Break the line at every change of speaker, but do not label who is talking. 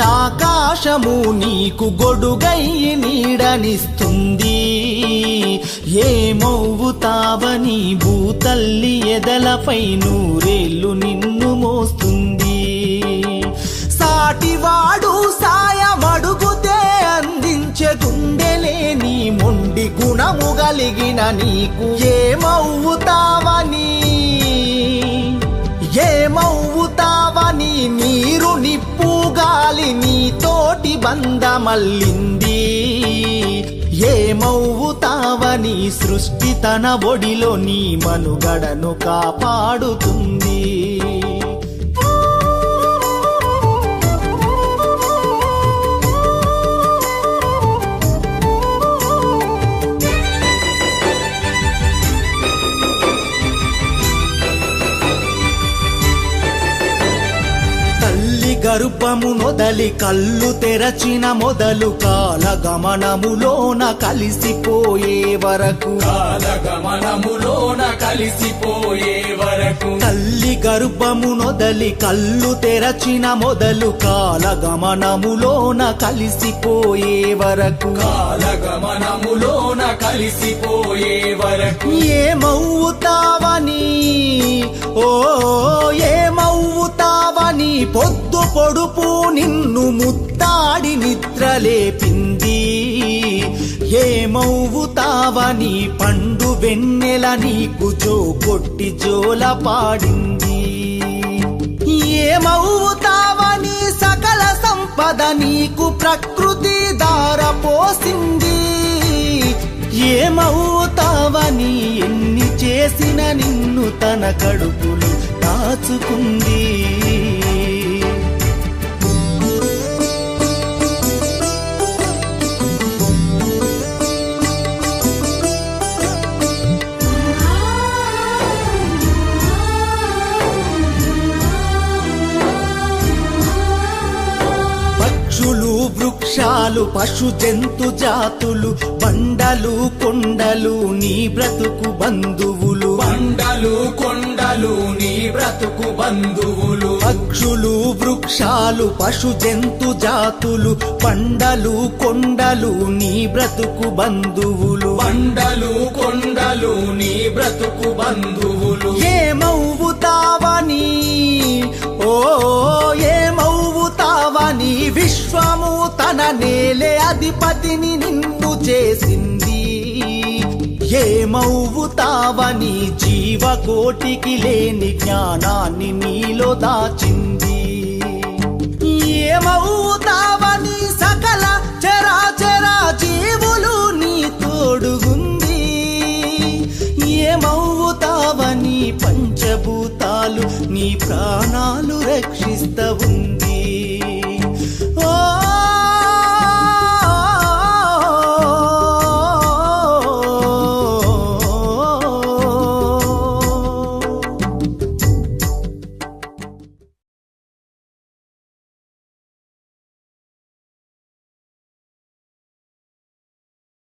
ఆకాశము నీకు గొడుగై నీడనిస్తుంది. ఏమవుతావని భూతల్లి ఎదలపై నూరేళ్ళు నిన్ను మోస్తుంది. సాటివాడు సాయమడుగుతే అందించే గుండెలేని మొండి గుణము కలిగిన నీకు. ఏమవుతావని ఏమవుతావని నీ గాలి నీతోటి బంధమల్లింది ఏమవుతావని సృష్టి తన ఒడిలో నీ మనుగడను కాపాడుతుంది. గర్భము నొదలి కళ్ళు తెరచిన మొదలు కాల గమనములోన కలిసిపోయే వరకు.
కాలగమనములోన కలిసిపోయే వరకు.
తల్లి గర్భము నొదలి కళ్ళు తెరచిన మొదలు కాల గమనములోన కలిసిపోయే వరకు.
కాలగమనములోన కలిసిపోయే వరకు.
ఏమవుతావని? ఓ పొద్దు పొడుపు నిన్ను ముత్తాడి నిద్రలేపింది ఏమవుతావని పండు వెన్నెల నీకు జో కొట్టి జోల పాడింది. ఏమవుతావని సకల సంపద నీకు ప్రకృతి దార పోసింది. ఏమవుతావని ఎన్ని చేసిన నిన్ను తన కడుపు పక్షులు వృక్షాలు పశు జంతు జాతులు బండలు కొండలు నీ బ్రతుకు బంధువులు.
బండలు కొండలు నీ బ్రతుకు బంధువులు.
పక్షులు వృక్షాలు పశు జంతు జాతులు పండలు కొండలు నీ బ్రతుకు బంధువులు.
బండలు కొండలు నీ బ్రతుకు బంధువులు.
ఏమవుతావని? ఓ ఏమవుతావని విశ్వము తన నేలే అధిపతిని నిన్ను చేసింది. ఏమవుతావని జీవకోటికి లేని జ్ఞానాన్ని నీలో దాచింది. ఏమవుతావని సకల చరాచరా జీవులు నీ తోడుగుంది. ఏమవుతావని పంచభూతాలు నీ ప్రాణాలు రక్షిస్తవుంది.